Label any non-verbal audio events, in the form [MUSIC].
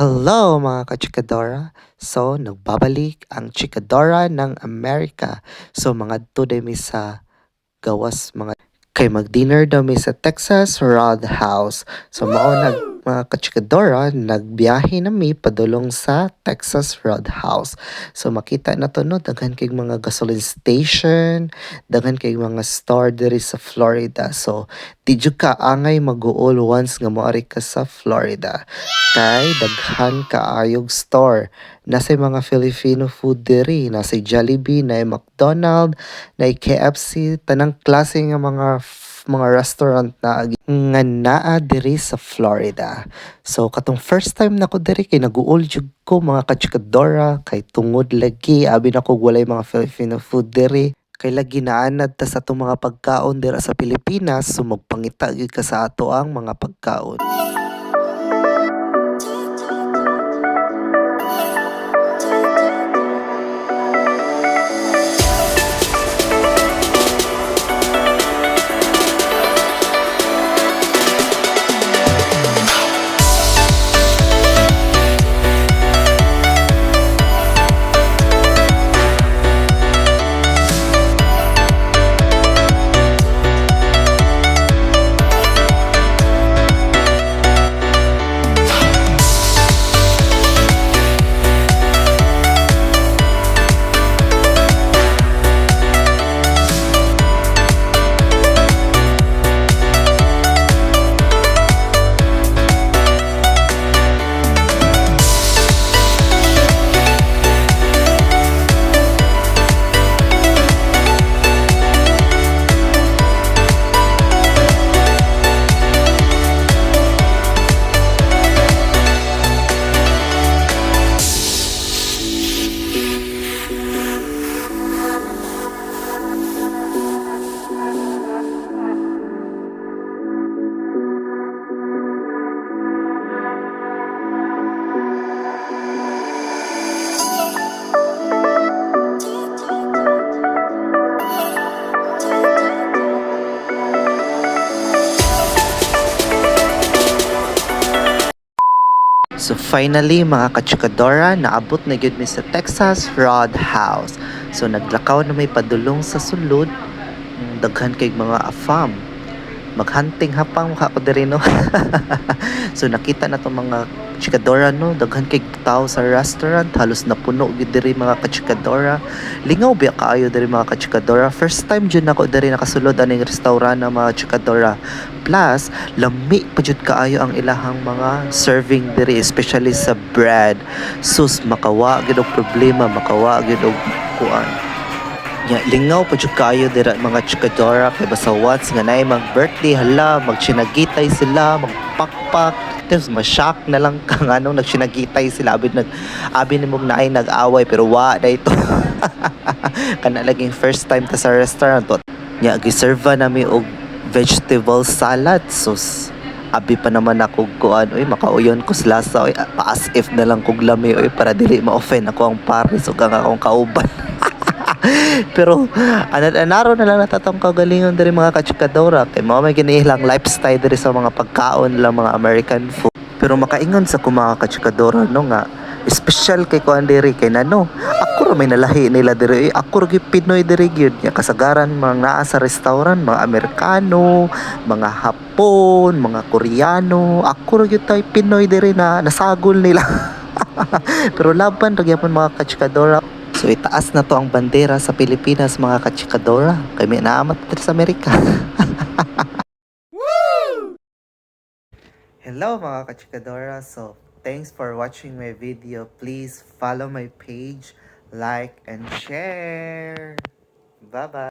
Hello mga kachikadora! So, nagbabalik ang chikadora ng Amerika. So, mga today mi sa gawas mga kay mag-dinner daw mi sa Texas Roadhouse. So, mao nag mga ka-chikadora, nagbiyahe na mi padulong sa Texas Roadhouse. So, makita na to no, daghan kay mga gasoline station, daghan kay mga store diri sa Florida. So, di ka angay mag-uol once nga moari ka sa Florida kay daghan kaayog store. Nasa mga Filipino food diri, nasa Jollibee, na McDonald, na KFC, tanang klase nga mga mga restaurant na nga naa diri sa Florida. So katong first time nako diri kay naguol jud ko mga kachikadora kay tungod lagi abi na ko walay mga Filipino food diri kay lagi naanad ta sa atong mga pagkaon dira sa Pilipinas so magpangita gyud ka sa ato ang mga pagkaon. So finally mga kachikadora, naabot na gyud mi sa Texas Roadhouse. So naglakaw na may padulong sa sulod, daghan kay mga afam. Maghunting hapang mukha ko no. [LAUGHS] so nakita na to mga chikadora no, daghan kay tao sa restaurant, halos napuno gyud diri mga kachikadora. Lingaw biya kaayo diri mga kachikadora. First time jud nako diri nakasulod aning restaurant ng mga chikadora. Plus, lami pa jud kaayo ang ilahang mga serving diri especially sa bread. Sus makawa gyud og problema, makawa gyud og kuan. Ya, lingaw pa jud kaayo dira mga chikadora kay once nga naay mag birthday hala magchinagitay sila magpakpak tapos ma-shock na lang ka nga nagsinagitay sila. Abid nag abi ni mong naay nag-away pero wa na ito. [LAUGHS] Kana laging first time ta sa restaurant. To nya giserva nami og vegetable salad. Sus abi pa naman ako kuan oy makauyon ko sa lasa oy as if na lang kog lami oy para dili ma-offend ako ang pares ug ang akong kauban [LAUGHS] [LAUGHS] pero anad-anaro na lang natatong kagalingon diri mga kachikadora kay mao may giniilang lifestyle diri sa mga pagkaon nila mga American food. Pero makaingon sa ko mga kachikadora no nga special kay kuan diri kay nano ako ra may nalahi nila diri eh, ako ra Pinoy diri gyud. Nya kasagaran mga naa sa restaurant mga Amerikano mga Hapon mga Koreano ako ra gyud tay Pinoy diri na nasagol nila. [LAUGHS] Pero laban ra gyapon mga kachikadora So itaas na to ang bandera sa Pilipinas mga kachikadora. Kay may naamat sa Amerika. [LAUGHS] Hello mga kachikadora. So thanks for watching my video. Please follow my page, like, and share. Bye-bye.